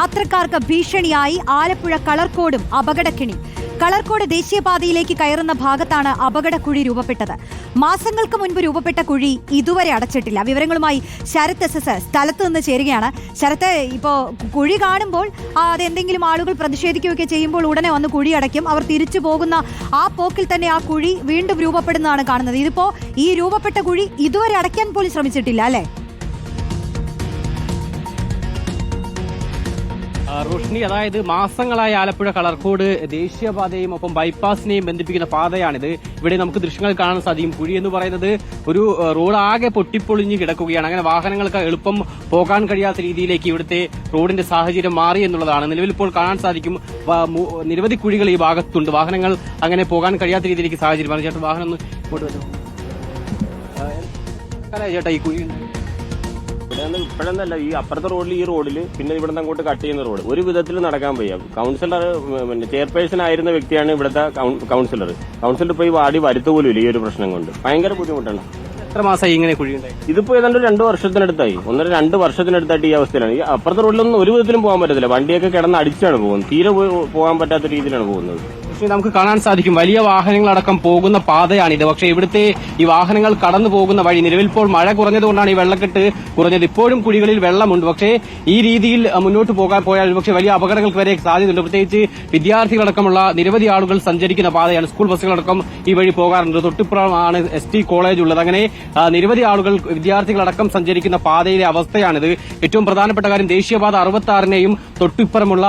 യാത്രക്കാർക്ക് ഭീഷണിയായി ആലപ്പുഴ കളർക്കോടും അപകടക്കിണി. കളർക്കോട് ദേശീയപാതയിലേക്ക് കയറുന്ന ഭാഗത്താണ് അപകടക്കുഴി രൂപപ്പെട്ടത്. മാസങ്ങൾക്ക് മുൻപ് രൂപപ്പെട്ട കുഴി ഇതുവരെ അടച്ചിട്ടില്ല. വിവരങ്ങളുമായി ശരത് എസ് എസ് സ്ഥലത്ത് നിന്ന് ചേരുകയാണ്. ശരത്ത് ഇപ്പോൾ കുഴി കാണുമ്പോൾ അതെന്തെങ്കിലും ആളുകൾ പ്രതിഷേധിക്കുകയൊക്കെ ചെയ്യുമ്പോൾ ഉടനെ വന്ന് കുഴി അടയ്ക്കും. അവർ തിരിച്ചു പോകുന്ന ആ പോക്കിൽ തന്നെ ആ കുഴി വീണ്ടും രൂപപ്പെടുന്നതാണ് കാണുന്നത്. ഇതിപ്പോ ഈ രൂപപ്പെട്ട കുഴി ഇതുവരെ അടയ്ക്കാൻ പോലും ശ്രമിച്ചിട്ടില്ല അല്ലേ? റോഷ്നി അതായത് മാസങ്ങളായി ആലപ്പുഴ കളർക്കോട് ദേശീയപാതയും ഒപ്പം ബൈപ്പാസിനെയും ബന്ധിപ്പിക്കുന്ന പാതയാണിത് ഇവിടെ നമുക്ക് ദൃശ്യങ്ങൾ കാണാൻ സാധിക്കും കുഴി എന്ന് പറയുന്നത് ഒരു റോഡ് ആകെ പൊട്ടിപ്പൊളിഞ്ഞ് കിടക്കുകയാണ് അങ്ങനെ വാഹനങ്ങൾക്ക് എളുപ്പം പോകാൻ കഴിയാത്ത രീതിയിലേക്ക് ഇവിടുത്തെ റോഡിന്റെ സാഹചര്യം മാറി എന്നുള്ളതാണ് നിലവിൽ ഇപ്പോൾ കാണാൻ സാധിക്കും നിരവധി കുഴികൾ ഈ ഭാഗത്തുണ്ട് വാഹനങ്ങൾ അങ്ങനെ പോകാൻ കഴിയാത്ത രീതിയിലേക്ക് സാഹചര്യമാണ് ചേട്ടൻ വാഹനം ഒന്ന് ഇങ്ങോട്ട് വരും ചേട്ടാ ഈ കുഴി ഇവിടെയാണ് ഇപ്പോഴെന്നല്ല ഈ അപ്പുറത്തെ റോഡിൽ ഈ റോഡിൽ പിന്നെ ഇവിടെ നിന്ന് അങ്ങോട്ട് കട്ട് ചെയ്യുന്ന റോഡ്. ഒരു വിധത്തിൽ നടക്കാൻ വയ്യ. കൗൺസിലർ പിന്നെ ചെയർപേഴ്സൺ ആയിരുന്ന വ്യക്തിയാണ് ഇവിടുത്തെ കൗൺസിലർ കൗൺസിലർ ഇപ്പൊ ഈ വാടി വരുത്തുപോലും ഈ ഒരു പ്രശ്നം കൊണ്ട്. ഭയങ്കര ബുദ്ധിമുട്ടാണ്. എത്ര മാസമായി ഇങ്ങനെ കുഴിയുണ്ടായി? ഇതിപ്പോ ഏതാണ്ട് രണ്ടു രണ്ട് വർഷത്തിനടുത്തായി. ഒന്നര രണ്ട് വർഷത്തിനടുത്തായിട്ട് ഈ അവസ്ഥയിലാണ്. ഈ അപ്പുറത്തെ റോഡിലൊന്നും ഒരു വിധത്തിലും പോകാൻ പറ്റത്തില്ല. വണ്ടിയൊക്കെ കിടന്ന് അടിച്ചാണ് പോകുന്നത്. തീരെ പോകാൻ പറ്റാത്ത രീതിയിലാണ് പോകുന്നത്. പക്ഷേ നമുക്ക് കാണാൻ സാധിക്കും. വലിയ വാഹനങ്ങളടക്കം പോകുന്ന പാതയാണിത്. പക്ഷെ ഇവിടുത്തെ ഈ വാഹനങ്ങൾ കടന്നു പോകുന്ന വഴി നിലവിൽ ഇപ്പോൾ മഴ കുറഞ്ഞതുകൊണ്ടാണ് ഈ വെള്ളക്കെട്ട് കുറഞ്ഞത്. ഇപ്പോഴും കുഴികളിൽ വെള്ളമുണ്ട്. പക്ഷേ ഈ രീതിയിൽ മുന്നോട്ട് പോകാൻ പോയാൽ പക്ഷേ വലിയ അപകടങ്ങൾക്ക് വരെ സാധ്യതയുണ്ട്. പ്രത്യേകിച്ച് വിദ്യാർത്ഥികളടക്കമുള്ള നിരവധി ആളുകൾ സഞ്ചരിക്കുന്ന പാതയാണ് സ്കൂൾ ബസ്സുകളടക്കം ഈ വഴി പോകാറുണ്ട്. തൊട്ടിപ്പുറമാണ് എസ് ടി കോളേജ് ഉള്ളത്. അങ്ങനെ നിരവധി ആളുകൾ വിദ്യാർത്ഥികളടക്കം സഞ്ചരിക്കുന്ന പാതയിലെ അവസ്ഥയാണിത്. ഏറ്റവും പ്രധാനപ്പെട്ട കാര്യം ദേശീയപാത അറുപത്തി ആറിനെയും തൊട്ടിപ്പുറമുള്ള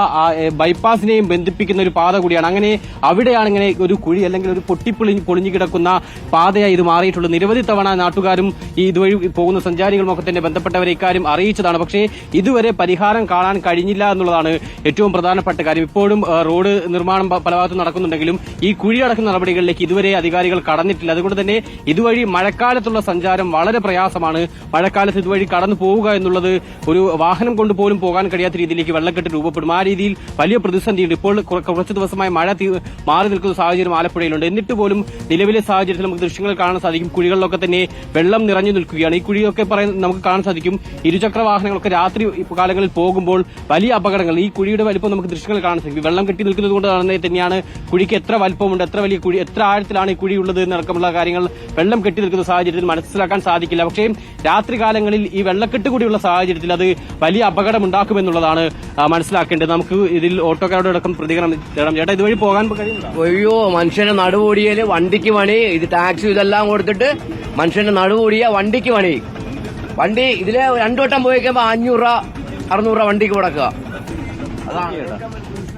ബൈപ്പാസിനെയും ബന്ധിപ്പിക്കുന്ന ഒരു പാത കൂടിയാണ്. അങ്ങനെ അവിടെയാണ് ഇങ്ങനെ ഒരു കുഴി അല്ലെങ്കിൽ ഒരു പൊട്ടിപ്പൊളി പൊളിഞ്ഞു കിടക്കുന്ന പാതയായി ഇത് മാറിയിട്ടുള്ളത്. നിരവധി തവണ നാട്ടുകാരും ഈ ഇതുവഴി പോകുന്ന സഞ്ചാരികളുമൊക്കെ തന്നെ ബന്ധപ്പെട്ടവരെ ഇക്കാര്യം അറിയിച്ചതാണ്. പക്ഷേ ഇതുവരെ പരിഹാരം കാണാൻ കഴിഞ്ഞില്ല എന്നുള്ളതാണ് ഏറ്റവും പ്രധാനപ്പെട്ട കാര്യം. ഇപ്പോഴും റോഡ് നിർമ്മാണം പല ഭാഗത്തും നടക്കുന്നുണ്ടെങ്കിലും ഈ കുഴി അടക്കുന്ന നടപടികളിലേക്ക് ഇതുവരെ അധികാരികൾ കടന്നിട്ടില്ല. അതുകൊണ്ട് തന്നെ ഇതുവഴി മഴക്കാലത്തുള്ള സഞ്ചാരം വളരെ പ്രയാസമാണ്. മഴക്കാലത്ത് ഇതുവഴി കടന്നു പോവുക എന്നുള്ളത് ഒരു വാഹനം കൊണ്ട് പോലും പോകാൻ കഴിയാത്ത രീതിയിലേക്ക് വെള്ളക്കെട്ട് രൂപപ്പെടും. ആ രീതിയിൽ വലിയ പ്രതിസന്ധിയുണ്ട്. ഇപ്പോൾ കുറ- കുറച്ച് ദിവസമായി മഴ മാറി നിൽക്കുന്ന സാഹചര്യം ആലപ്പുഴയിലുണ്ട്. എന്നിട്ട് പോലും നിലവിലെ സാഹചര്യത്തിൽ നമുക്ക് ദൃശ്യങ്ങൾ കാണാൻ സാധിക്കും. കുഴികളിലൊക്കെ തന്നെ വെള്ളം നിറഞ്ഞു നിൽക്കുകയാണ്. ഈ കുഴിയൊക്കെ പറയുന്നത് നമുക്ക് കാണാൻ സാധിക്കും. ഇരുചക്ര വാഹനങ്ങളൊക്കെ രാത്രി കാലങ്ങളിൽ പോകുമ്പോൾ വലിയ അപകടങ്ങൾ. ഈ കുഴിയുടെ വലിപ്പം നമുക്ക് ദൃശ്യങ്ങൾ കാണാൻ സാധിക്കും. വെള്ളം കെട്ടി നിൽക്കുന്നത് കൊണ്ട് തന്നെയാണ് കുഴിക്ക് എത്ര വലിപ്പമുണ്ട് എത്ര വലിയ കുഴി എത്ര ആഴത്തിലാണ് ഈ കുഴി ഉള്ളത് എന്നടക്കമുള്ള കാര്യങ്ങൾ വെള്ളം കെട്ടി നിൽക്കുന്ന സാഹചര്യത്തിൽ മനസ്സിലാക്കാൻ സാധിക്കില്ല. പക്ഷേ രാത്രി കാലങ്ങളിൽ ഈ വെള്ളക്കെട്ട് കൂടിയുള്ള സാഹചര്യത്തിൽ അത് വലിയ അപകടം ഉണ്ടാക്കുമെന്നുള്ളതാണ് ആ, മനസ്സിലാക്കേണ്ടത്. നമുക്ക് ഇതിൽ ഓട്ടോക്കാരോടൊപ്പം പ്രതികരണം ചേട്ടാ ഇതുവഴി പോകാൻ അയ്യോ മനുഷ്യന്റെ നടുവോടിയൽ വണ്ടിക്ക് പണി ഇത് ടാക്സി ഇതെല്ലാം കൊടുത്തിട്ട് മനുഷ്യന്റെ നടുവോടിയ വണ്ടിക്ക് പണി. വണ്ടി ഇതിലെ രണ്ടു വട്ടം പോയിക്കുമ്പോ അഞ്ഞൂറ് രൂപ അറുന്നൂറ് വണ്ടിക്ക് കൊടുക്കുക അതാണ് കേട്ടോ.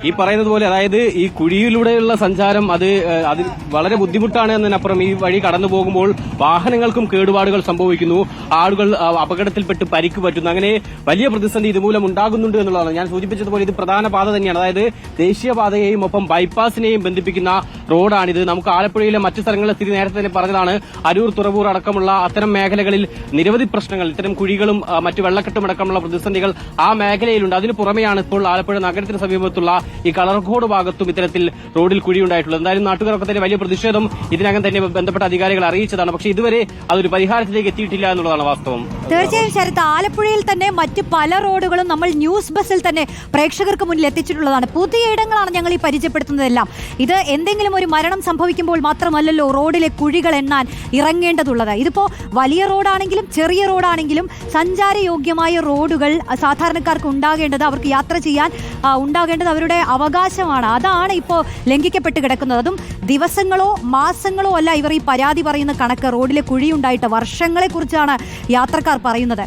ഈ പറയുന്നത് പോലെ അതായത് ഈ കുഴിയിലൂടെയുള്ള സഞ്ചാരം അത് അത് വളരെ ബുദ്ധിമുട്ടാണ് എന്നതിനപ്പുറം ഈ വഴി കടന്നു പോകുമ്പോൾ വാഹനങ്ങൾക്കും കേടുപാടുകൾ സംഭവിക്കുന്നു. ആളുകൾ അപകടത്തിൽപ്പെട്ട് പരിക്ക് പറ്റുന്നു. അങ്ങനെ വലിയ പ്രതിസന്ധി ഇതുമൂലം ഉണ്ടാകുന്നുണ്ട് എന്നുള്ളതാണ്. ഞാൻ സൂചിപ്പിച്ചതുപോലെ ഇത് പ്രധാന പാത തന്നെയാണ്. അതായത് ദേശീയപാതയെയും ഒപ്പം ബൈപ്പാസിനെയും ബന്ധിപ്പിക്കുന്ന റോഡാണിത്. നമുക്ക് ആലപ്പുഴയിലെ മറ്റു സ്ഥലങ്ങളിലെ സ്ഥിതി നേരത്തെ തന്നെ പറഞ്ഞതാണ്. അരൂർ തുറവൂർ അടക്കമുള്ള അത്തരം മേഖലകളിൽ നിരവധി പ്രശ്നങ്ങൾ ഇത്തരം കുഴികളും മറ്റു വെള്ളക്കെട്ടും അടക്കമുള്ള പ്രതിസന്ധികൾ ആ മേഖലയിലുണ്ട്. അതിന് പുറമെയാണ് ഇപ്പോൾ ആലപ്പുഴ നഗരത്തിന് സമീപത്തുള്ള ഈ കളർകോട് ഭാഗത്തും ഇത്തരത്തിൽ റോഡിൽ കുഴിയുണ്ടായിട്ടുള്ളത്. എന്തായാലും നാട്ടുകാരൊക്കെ തന്നെ വലിയ പ്രതിഷേധം ഇതിനകം തന്നെ ബന്ധപ്പെട്ട അധികാരികൾ അറിയിച്ചതാണ്. പക്ഷെ ഇതുവരെ അതൊരു പരിഹാരത്തിലേക്ക് എത്തിയിട്ടില്ല എന്നുള്ളതാണ് വാസ്തവം. തീർച്ചയായും ശരത്ത് ആലപ്പുഴയിൽ തന്നെ മറ്റ് പല റോഡുകളും നമ്മൾ ന്യൂസ് ബസ്സിൽ തന്നെ പ്രേക്ഷകർക്ക് മുന്നിൽ എത്തിച്ചിട്ടുള്ളതാണ്. പുതിയ ഇടങ്ങളാണ് ഞങ്ങൾ ഈ പരിചയപ്പെടുത്തുന്നതെല്ലാം. ഇത് എന്തെങ്കിലും ഒരു മരണം സംഭവിക്കുമ്പോൾ മാത്രമല്ലല്ലോ റോഡിലെ കുഴികൾ എണ്ണാൻ ഇറങ്ങേണ്ടതുള്ളത്. ഇതിപ്പോ വലിയ റോഡാണെങ്കിലും ചെറിയ റോഡാണെങ്കിലും സഞ്ചാരയോഗ്യമായ റോഡുകൾ സാധാരണക്കാർക്ക് ഉണ്ടാകേണ്ടത് അവർക്ക് യാത്ര ചെയ്യാൻ ഉണ്ടാകേണ്ടത് അവരുടെ അവകാശമാണ്. അതാണ് ഇപ്പോൾ ലംഘിക്കപ്പെട്ട് കിടക്കുന്നത്. അതും ദിവസങ്ങളോ മാസങ്ങളോ അല്ല ഇവർ ഈ പരാതി പറയുന്ന കണക്ക്. റോഡിലെ കുഴിയുണ്ടായിട്ട് വർഷങ്ങളെക്കുറിച്ചാണ് യാത്രക്കാർ പറയുന്നത്.